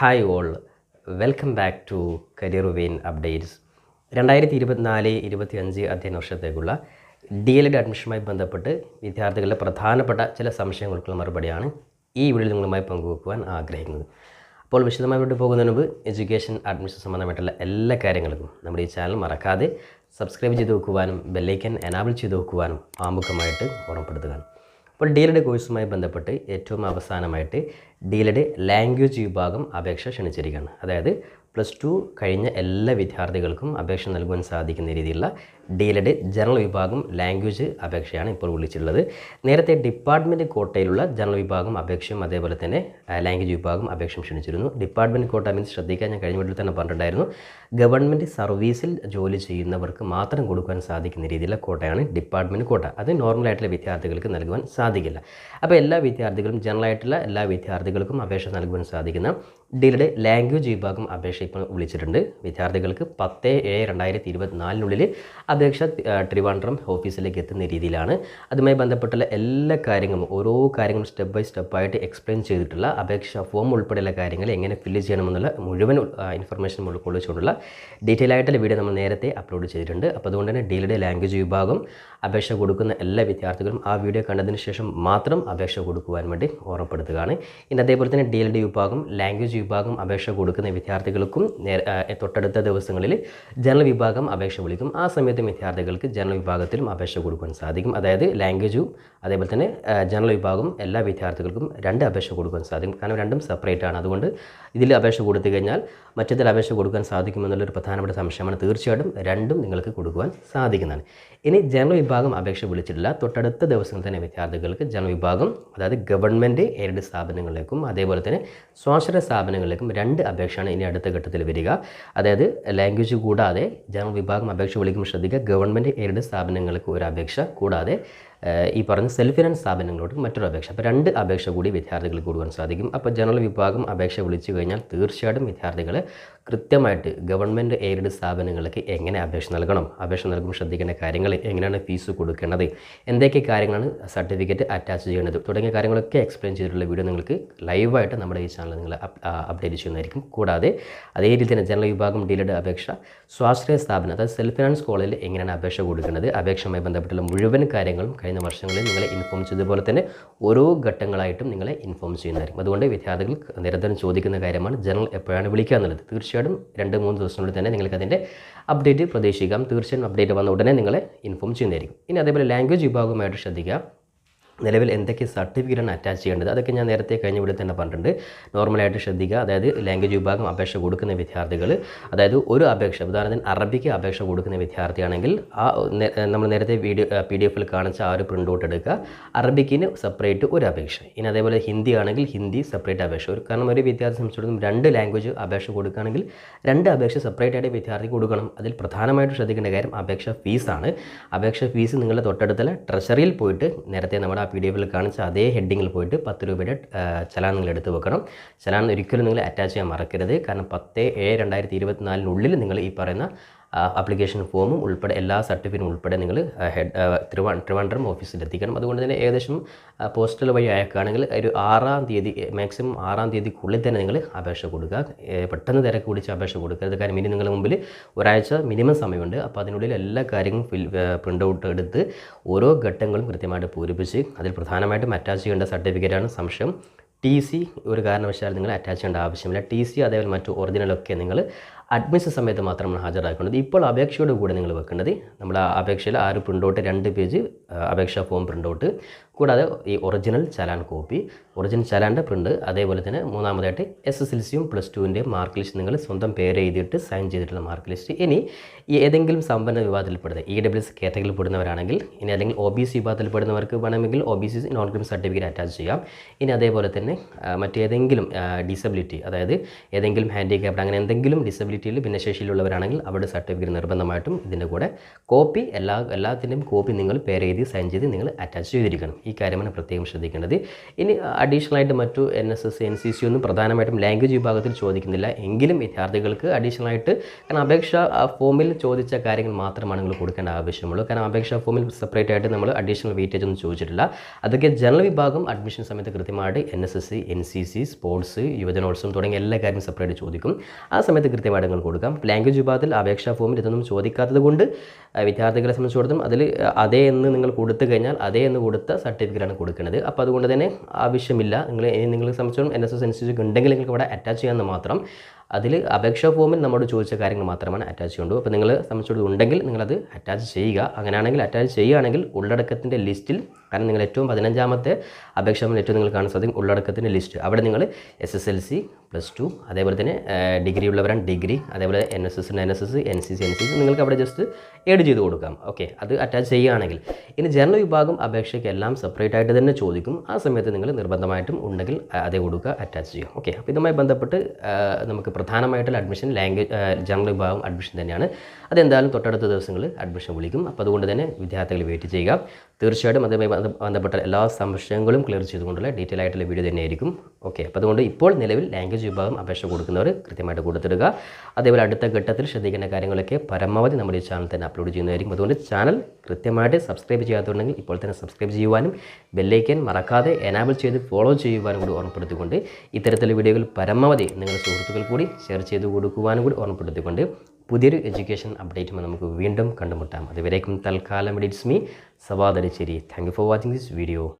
Hi all welcome back to career vein updates രണ്ടായിരത്തി ഇരുപത്തിനാല് ഇരുപത്തി അഞ്ച് അധ്യയന വർഷത്തേക്കുള്ള ഡി എൽ എഡ് അഡ്മിഷനുമായി ബന്ധപ്പെട്ട് വിദ്യാർത്ഥികളുടെ പ്രധാനപ്പെട്ട ചില സംശയങ്ങൾക്കുള്ള മറുപടിയാണ് ഈ വീഡിയോയിൽ നിങ്ങളുമായി പങ്കുവെക്കുവാൻ ആഗ്രഹിക്കുന്നത്. അപ്പോൾ വിശദമായി വിട്ടു പോകുന്നതിന് മുമ്പ് എഡ്യൂക്കേഷൻ അഡ്മിഷൻ സംബന്ധമായിട്ടുള്ള എല്ലാ കാര്യങ്ങൾക്കും നമ്മുടെ ഈ ചാനൽ മറക്കാതെ സബ്സ്ക്രൈബ് ചെയ്ത് വെക്കുവാനും ബെല്ലൈക്കൻ എനാബിൾ ചെയ്ത് വെക്കുവാനും ആമുഖമായിട്ട് ഓർമ്മപ്പെടുത്തുകയാണ് അപ്പോൾ ഡി എൽ കോഴ്സുമായി ബന്ധപ്പെട്ട് ഏറ്റവും അവസാനമായിട്ട് ഡി എൽ ലാംഗ്വേജ് വിഭാഗം അപേക്ഷ ക്ഷണിച്ചിരിക്കുകയാണ്. അതായത് പ്ലസ് ടു കഴിഞ്ഞ എല്ലാ വിദ്യാർത്ഥികൾക്കും അപേക്ഷ നൽകുവാൻ സാധിക്കുന്ന രീതിയിലുള്ള ഡി എൽ എഡ് ജനറൽ വിഭാഗം ലാംഗ്വേജ് അപേക്ഷയാണ് ഇപ്പോൾ വിളിച്ചിട്ടുള്ളത്. നേരത്തെ ഡിപ്പാർട്ട്മെന്റ് കോട്ടയിലുള്ള ജനറൽ വിഭാഗം അപേക്ഷയും അതേപോലെ തന്നെ ലാംഗ്വേജ് വിഭാഗം അപേക്ഷയും ക്ഷണിച്ചിരുന്നു. ഡിപ്പാർട്ട്മെന്റ് കോട്ട മീൻസ് ശ്രദ്ധിക്കാൻ ഞാൻ കഴിഞ്ഞ വീട്ടിൽ തന്നെ പറഞ്ഞിട്ടുണ്ടായിരുന്നു. ഗവൺമെന്റ് സർവീസിൽ ജോലി ചെയ്യുന്നവർക്ക് മാത്രം കൊടുക്കാൻ സാധിക്കുന്ന രീതിയിലുള്ള കോട്ടയാണ് ഡിപ്പാർട്ട്മെന്റ് കോട്ട. അത് നോർമലായിട്ടുള്ള വിദ്യാർത്ഥികൾക്ക് നൽകുവാൻ സാധിക്കില്ല. അപ്പോൾ എല്ലാ വിദ്യാർത്ഥികളും ജനറൽ ആയിട്ടുള്ള എല്ലാ വിദ്യാർത്ഥികൾക്കും അപേക്ഷ നൽകുവാൻ സാധിക്കുന്ന ഡീലഡ് ലാംഗ്വേജ് വിഭാഗം അപേക്ഷ ഇപ്പോൾ വിളിച്ചിട്ടുണ്ട്. വിദ്യാർത്ഥികൾക്ക് പത്ത് ഏഴ് രണ്ടായിരത്തി ഇരുപത്തിനാലിനുള്ളിൽ ആ, ട്രിവാൻഡ്രം ഓഫീസിലേക്ക് എത്തുന്ന രീതിയിലാണ്. അതുമായി ബന്ധപ്പെട്ടുള്ള എല്ലാ കാര്യങ്ങളും ഓരോ കാര്യങ്ങളും സ്റ്റെപ്പ് ബൈ സ്റ്റെപ്പായിട്ട് എക്സ്പ്ലെയിൻ ചെയ്തിട്ടുള്ള അപേക്ഷ ഫോം ഉൾപ്പെടെയുള്ള കാര്യങ്ങൾ എങ്ങനെ ഫില്ല് ചെയ്യണമെന്നുള്ള മുഴുവൻ ഇൻഫർമേഷൻ ഉൾക്കൊള്ളിച്ചുകൊണ്ടുള്ള ഡീറ്റെയിൽ ആയിട്ടുള്ള വീഡിയോ നമ്മൾ നേരത്തെ അപ്ലോഡ് ചെയ്തിട്ടുണ്ട്. അപ്പോൾ അതുകൊണ്ട് തന്നെ ഡിയുടെ ലാംഗ്വേജ് വിഭാഗം അപേക്ഷ കൊടുക്കുന്ന എല്ലാ വിദ്യാർത്ഥികളും ആ വീഡിയോ കണ്ടതിന് ശേഷം മാത്രം അപേക്ഷ കൊടുക്കുവാൻ വേണ്ടി ഓർമ്മപ്പെടുത്തുകയാണ്. ഇനി അതേപോലെ തന്നെ ഡി വിഭാഗം ലാംഗ്വേജ് വിഭാഗം അപേക്ഷ കൊടുക്കുന്ന വിദ്യാർത്ഥികൾക്കും തൊട്ടടുത്ത ദിവസങ്ങളിൽ ജനറൽ വിഭാഗം അപേക്ഷ വിളിക്കും. ആ സമയത്ത് വിദ്യാർത്ഥികൾക്ക് ജനറൽ വിഭാഗത്തിലും അപേക്ഷ കൊടുക്കാൻ സാധിക്കും. അതായത് ലാംഗ്വേജും അതേപോലെ തന്നെ ജനറൽ വിഭാഗം എല്ലാ വിദ്യാർത്ഥികൾക്കും രണ്ട് അപേക്ഷ കൊടുക്കാൻ സാധിക്കും. കാരണം രണ്ടും സെപ്പറേറ്റ് ആണ്. അതുകൊണ്ട് ഇതിൽ അപേക്ഷ കൊടുത്തു കഴിഞ്ഞാൽ മറ്റതിൽ അപേക്ഷ കൊടുക്കാൻ സാധിക്കുമെന്നുള്ളൊരു പ്രധാനപ്പെട്ട സംശയമാണ്. തീർച്ചയായിട്ടും രണ്ടും നിങ്ങൾക്ക് കൊടുക്കുവാൻ സാധിക്കുന്നതാണ്. ഇനി ജനറൽ വിഭാഗം അപേക്ഷ വിളിച്ചിട്ടില്ല. തൊട്ടടുത്ത ദിവസങ്ങളിൽ തന്നെ വിദ്യാർത്ഥികൾക്ക് ജനറൽ വിഭാഗം അതായത് ഗവൺമെന്റ് എയ്ഡ് സ്ഥാപനങ്ങളിലേക്കും അതേപോലെ തന്നെ സ്വാശ്രയ സ്ഥാപനങ്ങളിലേക്കും രണ്ട് അപേക്ഷയാണ് ഇനി അടുത്ത ഘട്ടത്തിൽ വരിക. അതായത് ലാംഗ്വേജ് കൂടാതെ ജനറൽ വിഭാഗം അപേക്ഷ വിളിക്കുമ്പോൾ ശ്രദ്ധിക്കുക. ഗവൺമെന്റ് എയ്ഡ് സ്ഥാപനങ്ങൾക്ക് ഒരു അപേക്ഷ കൂടാതെ ഈ പറഞ്ഞ സെൽഫ് ഫിനാൻസ് സ്ഥാപനങ്ങളോട് മറ്റൊരു അപേക്ഷ. അപ്പോൾ രണ്ട് അപേക്ഷ കൂടി വിദ്യാർത്ഥികൾക്ക് കൊടുക്കാൻ സാധിക്കും. അപ്പോൾ ജനറൽ വിഭാഗം അപേക്ഷ വിളിച്ചു കഴിഞ്ഞാൽ തീർച്ചയായിട്ടും വിദ്യാർത്ഥികൾ കൃത്യമായിട്ട് ഗവൺമെന്റ് എയ്ഡഡ് സ്ഥാപനങ്ങൾക്ക് എങ്ങനെ അപേക്ഷ നൽകണം? അപേക്ഷ നൽകുമ്പോൾ ശ്രദ്ധിക്കേണ്ട കാര്യങ്ങൾ എങ്ങനെയാണ് ഫീസ് കൊടുക്കേണ്ടത്? എന്തൊക്കെ കാര്യങ്ങളാണ് സർട്ടിഫിക്കറ്റ് അറ്റാച്ച് ചെയ്യേണ്ടത്? തുടങ്ങിയ കാര്യങ്ങളൊക്കെ എക്സ്പ്ലെയിൻ ചെയ്തിട്ടുള്ള വീഡിയോ നിങ്ങൾക്ക് ലൈവായിട്ട് നമ്മുടെ ഈ ചാനൽ നിങ്ങൾ അപ്ഡേറ്റ് ചെയ്യുന്നതായിരിക്കും. കൂടാതെ അതേ രീതിയിൽ തന്നെ ജനറൽ വിഭാഗം ഡീലഡ് അപേക്ഷ സ്വാശ്രയ സ്ഥാപനം അതായത് സെൽഫ് ഫിനാൻസ് കോളേജിൽ എങ്ങനെയാണ് അപേക്ഷ കൊടുക്കേണ്ടത്? അപേക്ഷയുമായി ബന്ധപ്പെട്ടുള്ള മുഴുവൻ കാര്യങ്ങളും കഴിഞ്ഞ വർഷങ്ങളിൽ നിങ്ങളെ ഇൻഫോം ചെയ്തതുപോലെ തന്നെ ഓരോ ഘട്ടങ്ങളായിട്ടും നിങ്ങളെ ഇൻഫോം ചെയ്യുന്നതായിരിക്കും. അതുകൊണ്ട് വിദ്യാർത്ഥികൾ നിരന്തരം ചോദിക്കുന്ന കാര്യമാണ് ജനറൽ എപ്പോഴാണ് വിളിക്കുക എന്നുള്ളത്. തീർച്ചയായിട്ടും രണ്ട് മൂന്ന് ദിവസത്തിനുള്ളിൽ തന്നെ നിങ്ങൾക്ക് അതിന്റെ അപ്ഡേറ്റ് പ്രതീക്ഷിക്കാം. തീർച്ചയായും അപ്ഡേറ്റ് വന്ന ഉടനെ നിങ്ങളെ ഇൻഫോം ചെയ്യുന്നതായിരിക്കും. ഇനി അതേപോലെ ലാംഗ്വേജ് വിഭാഗമായിട്ട് ശ്രദ്ധിക്കുക. നിലവിൽ എന്തൊക്കെ സർട്ടിഫിക്കറ്റാണ് അറ്റാച്ച് ചെയ്യേണ്ടത്? അതൊക്കെ ഞാൻ നേരത്തെ കഴിഞ്ഞ വീട്ടിൽ തന്നെ പറഞ്ഞിട്ടുണ്ട്. നോർമലായിട്ട് ശ്രദ്ധിക്കുക. അതായത് ലാംഗ്വേജ് വിഭാഗം അപേക്ഷ കൊടുക്കുന്ന വിദ്യാർത്ഥികൾ അതായത് ഒരു അപേക്ഷ ഉദാഹരണത്തിന് അറബിക്ക് അപേക്ഷ കൊടുക്കുന്ന വിദ്യാർത്ഥിയാണെങ്കിൽ ആ നമ്മൾ നേരത്തെ വീഡിയോ പി ഡി എഫിൽ കാണിച്ച ആ ഒരു പ്രിന്റ് ഔട്ട് എടുക്കുക. അറബിക്കിന് സെപ്പറേറ്റ് ഒരു അപേക്ഷ. ഇനി അതേപോലെ ഹിന്ദി ആണെങ്കിൽ ഹിന്ദി സെപ്പറേറ്റ് അപേക്ഷ. ഒരു കാരണം ഒരു വിദ്യാർത്ഥി സംബന്ധിച്ചിടത്തോളം രണ്ട് ലാംഗ്വേജ് അപേക്ഷ കൊടുക്കുകയാണെങ്കിൽ രണ്ട് അപേക്ഷ സെപ്പറേറ്റ് ആയിട്ട് വിദ്യാർത്ഥിക്ക് കൊടുക്കണം. അതിൽ പ്രധാനമായിട്ട് ശ്രദ്ധിക്കേണ്ട കാര്യം അപേക്ഷ ഫീസാണ് അപേക്ഷ ഫീസ് നിങ്ങളുടെ തൊട്ടടുത്തുള്ള ട്രഷറിയിൽ പോയിട്ട് നേരത്തെ നമ്മുടെ പി ഡി എഫിൽ കാണിച്ച അതേ ഹെഡിങ്ങിൽ പോയിട്ട് പത്ത് രൂപയുടെ ചലാൻ നിങ്ങൾ എടുത്ത് വെക്കണം. ചലാൻ ഒരിക്കലും നിങ്ങൾ അറ്റാച്ച് ചെയ്യാൻ മറക്കരുത്. കാരണം പത്ത് ഏഴ് രണ്ടായിരത്തി ഇരുപത്തിനാലിനുള്ളിൽ നിങ്ങൾ ഈ പറയുന്ന ആപ്ലിക്കേഷൻ ഫോമും ഉൾപ്പെടെ എല്ലാ സർട്ടിഫിക്കറ്റും ഉൾപ്പെടെ നിങ്ങൾ ഹെഡ് തിരുവ ട്രിവാൻഡ്രം ഓഫീസിൽ എത്തിക്കണം. അതുകൊണ്ട് തന്നെ ഏകദേശം പോസ്റ്റൽ വഴി അയക്കുകയാണെങ്കിൽ ഒരു ആറാം തീയതി മാക്സിമം ആറാം തീയതിക്കുള്ളിൽ തന്നെ നിങ്ങൾ അപേക്ഷ കൊടുക്കുക. പെട്ടെന്ന് തിരക്ക് പിടിച്ച് അപേക്ഷ കൊടുക്കരുത്. കാര്യം ഇനി നിങ്ങളുടെ മുമ്പിൽ ഒരാഴ്ച മിനിമം സമയമുണ്ട്. അപ്പോൾ അതിനുള്ളിൽ എല്ലാ കാര്യങ്ങളും ഫിൽ പ്രിന്റ് ഔട്ട് എടുത്ത് ഓരോ ഘട്ടങ്ങളും കൃത്യമായിട്ട് പൂരിപ്പിച്ച് അതിൽ പ്രധാനമായിട്ടും അറ്റാച്ച് ചെയ്യേണ്ട സർട്ടിഫിക്കറ്റാണ് സംശയം ടി സി ഒരു കാരണവശാലും നിങ്ങൾ അറ്റാച്ച് ചെയ്യേണ്ട ആവശ്യമില്ല. ടി സി അതേപോലെ മറ്റു ഒറിജിനലൊക്കെ നിങ്ങൾ അഡ്മിഷൻ സമയത്ത് മാത്രമാണ് ഹാജരാക്കേണ്ടത് ഇപ്പോൾ അപേക്ഷയോട് കൂടെ നിങ്ങൾ വെക്കേണ്ടത് നമ്മൾ ആ അപേക്ഷയിൽ ആ ഒരു പ്രിന്റ് ഔട്ട് രണ്ട് പേജ് അപേക്ഷാ ഫോം പ്രിന്റ് ഔട്ട് കൂടാതെ ഈ ഒറിജിനൽ ചലാൻ കോപ്പി ഒറിജിനൽ ചലാന്റെ പ്രിന്റ് അതേപോലെ തന്നെ മൂന്നാമതായിട്ട് എസ് എസ് എൽ സിയും പ്ലസ് ടുവിന്റെ മാർക്ക് ലിസ്റ്റ് നിങ്ങൾ സ്വന്തം പേര് എഴുതിയിട്ട് സൈൻ ചെയ്തിട്ടുള്ള മാർക്ക് ലിസ്റ്റ് ഇനി ഏതെങ്കിലും സമ്പന്ന വിഭാഗത്തിൽപ്പെടുന്ന ഇ ഡബ്ല്യു എസ് കാറ്റഗറിയിൽ പെടുന്നവരാണെങ്കിൽ ഇനി അല്ലെങ്കിൽ ഒ ബി സി വിഭാഗത്തിൽപ്പെടുന്നവർക്ക് വേണമെങ്കിൽ O B C non creamy certificate attach ചെയ്യാം. ഇനി അതേപോലെ തന്നെ മറ്റേതെങ്കിലും ഡിസബിലിറ്റി അതായത് ഏതെങ്കിലും ഹാൻഡിക്യാപ്ഡ് അങ്ങനെ എന്തെങ്കിലും ഡിസബിലിറ്റി ഡിസബിലിറ്റിയിൽ ഭിന്നശേഷിയിലുള്ളവരാണെങ്കിൽ അവരുടെ സർട്ടിഫിക്കറ്റ് നിർബന്ധമായിട്ടും ഇതിന്റെ കൂടെ കോപ്പി എല്ലാ എല്ലാത്തിന്റെയും കോപ്പി നിങ്ങൾ പേര് എഴുതി സൈൻ ചെയ്ത് നിങ്ങൾ അറ്റാച്ച് ചെയ്തിരിക്കണം. ഈ കാര്യമാണ് പ്രത്യേകം ശ്രദ്ധിക്കേണ്ടത്. ഇനി അഡീഷണൽ ആയിട്ട് മറ്റു N S S N C C ഒന്നും പ്രധാനമായിട്ടും ലാംഗ്വേജ് വിഭാഗത്തിൽ ചോദിക്കുന്നില്ല. എങ്കിലും വിദ്യാർത്ഥികൾക്ക് അഡീഷണൽ ആയിട്ട് കാരണം അപേക്ഷ ഫോമിൽ ചോദിച്ച കാര്യങ്ങൾ മാത്രമാണ് നിങ്ങൾ കൊടുക്കേണ്ട ആവശ്യമുള്ളൂ. കാരണം അപേക്ഷാ ഫോമിൽ സെപ്പറേറ്റ് ആയിട്ട് നമ്മൾ അഡീഷണൽ വെയിറ്റേജ് ഒന്നും ചോദിച്ചിട്ടില്ല. അതൊക്കെ ജനറൽ വിഭാഗം അഡ്മിഷൻ സമയത്ത് കൃത്യമായിട്ട് N S S N C C sports യുവജനോത്സവം തുടങ്ങിയ എല്ലാ കാര്യവും സെപ്പറേറ്റ് ചോദിക്കും. ആ സമയത്ത് കൃത്യമായിട്ട് നിങ്ങൾ കൊടുക്കാം. ലാംഗ്വേജ് വിഭാഗത്തിൽ അപേക്ഷാ ഫോമിൽ ഇതൊന്നും ചോദിക്കാത്തത് കൊണ്ട് വിദ്യാർത്ഥികളെ സംബന്ധിച്ചിടത്തോളം അതിൽ അതേ എന്ന് നിങ്ങൾ കൊടുത്തു കഴിഞ്ഞാൽ അതേ എന്ന് കൊടുത്ത സർട്ടിഫിക്കറ്റാണ് കൊടുക്കുന്നത്. അപ്പോൾ അതുകൊണ്ട് തന്നെ ആവശ്യമില്ല. നിങ്ങൾ ഇനി നിങ്ങളെ സംബന്ധിച്ചിടത്തോളം എൻ എസ് എസ് സി ഉണ്ടെങ്കിൽ നിങ്ങൾക്ക് ഇവിടെ അറ്റാച്ച് ചെയ്യാമെന്ന് മാത്രം. അതിൽ അപേക്ഷാ ഫോമിൽ നമ്മോട് ചോദിച്ച കാര്യങ്ങൾ മാത്രമാണ് അറ്റാച്ച് ചെയ്യേണ്ടത്. അപ്പോൾ നിങ്ങൾ സംബന്ധിച്ചിടത്തോളം ഉണ്ടെങ്കിൽ നിങ്ങളത് അറ്റാച്ച് ചെയ്യുക. അങ്ങനെയാണെങ്കിൽ അറ്റാച്ച് ചെയ്യുകയാണെങ്കിൽ ഉള്ളടക്കത്തിന്റെ ലിസ്റ്റിൽ കാരണം നിങ്ങൾ ഏറ്റവും പതിനഞ്ചാമത്തെ അപേക്ഷാ ഫോമിൽ ഏറ്റവും നിങ്ങൾ കാണാൻ സാധിക്കും ഉള്ളടക്കത്തിന്റെ ലിസ്റ്റ് അവിടെ നിങ്ങൾ S S L C plus two അതേപോലെ തന്നെ ഡിഗ്രി ഉള്ളവരാണ് ഡിഗ്രി അതേപോലെ N S S N S S N C C N C C നിങ്ങൾക്ക് അവിടെ ജസ്റ്റ് ഏഡ് ചെയ്ത് കൊടുക്കാം. ഓക്കെ അത് അറ്റാച്ച് ചെയ്യുകയാണെങ്കിൽ ഇനി ജനറൽ വിഭാഗം അപേക്ഷയ്ക്ക് എല്ലാം സെപ്പറേറ്റ് ആയിട്ട് തന്നെ ചോദിക്കും. ആ സമയത്ത് നിങ്ങൾ നിർബന്ധമായിട്ടും ഉണ്ടെങ്കിൽ അതേ കൊടുക്കുക അറ്റാച്ച് ചെയ്യുക. ഓക്കെ അപ്പോൾ ഇതുമായി ബന്ധപ്പെട്ട് നമുക്ക് പ്രധാനമായിട്ടുള്ള അഡ്മിഷൻ ലാംഗ്വേജ് ജനറൽ വിഭാഗം അഡ്മിഷൻ തന്നെയാണ്. അതെന്തായാലും തൊട്ടടുത്ത ദിവസങ്ങളിൽ അഡ്മിഷൻ വിളിക്കും. അപ്പോൾ അതുകൊണ്ട് തന്നെ വിദ്യാർത്ഥികൾ വെയിറ്റ് ചെയ്യുക. തീർച്ചയായിട്ടും അതുമായി ബന്ധപ്പെട്ട എല്ലാ സംശയങ്ങളും ക്ലിയർ ചെയ്തുകൊണ്ടുള്ള ഡീറ്റെയിൽ ആയിട്ടുള്ള വീഡിയോ തന്നെയായിരിക്കും. ഓക്കെ അപ്പോൾ അതുകൊണ്ട് ഇപ്പോൾ നിലവിൽ ലാംഗ്വേജ് വിഭാഗം അപേക്ഷ കൊടുക്കുന്നവർ കൃത്യമായിട്ട് കൊടുത്തിടുക. അതേപോലെ അടുത്ത ഘട്ടത്തിൽ ശ്രദ്ധിക്കേണ്ട കാര്യങ്ങളൊക്കെ പരമാവധി നമ്മുടെ ഈ ചാനൽ തന്നെ അപ്ലോഡ് ചെയ്യുന്നതായിരിക്കും. അതുകൊണ്ട് ചാനൽ കൃത്യമായിട്ട് സബ്സ്ക്രൈബ് ചെയ്യാത്തുണ്ടെങ്കിൽ ഇപ്പോൾ തന്നെ സബ്സ്ക്രൈബ് ചെയ്യുവാനും ബെല്ലൈക്കൻ മറക്കാതെ എനാബിൾ ചെയ്ത് ഫോളോ ചെയ്യുവാനും കൂടി ഓർമ്മപ്പെടുത്തിക്കൊണ്ട് ഇത്തരത്തിലുള്ള വീഡിയോകൾ പരമാവധി നിങ്ങളുടെ സുഹൃത്തുക്കൾ കൂടി ഷെയർ ചെയ്ത് കൊടുക്കുവാനും കൂടി ഓർമ്മപ്പെടുത്തിക്കൊണ്ട് പുതിയൊരു എഡ്യൂക്കേഷൻ അപ്ഡേറ്റുമായി നമുക്ക് വീണ്ടും കണ്ടുമുട്ടാം. അതുവരേക്കും തൽക്കാലം ഇഡിറ്റ്സ് me. സവാദരിച്ചേരി thank you for watching this video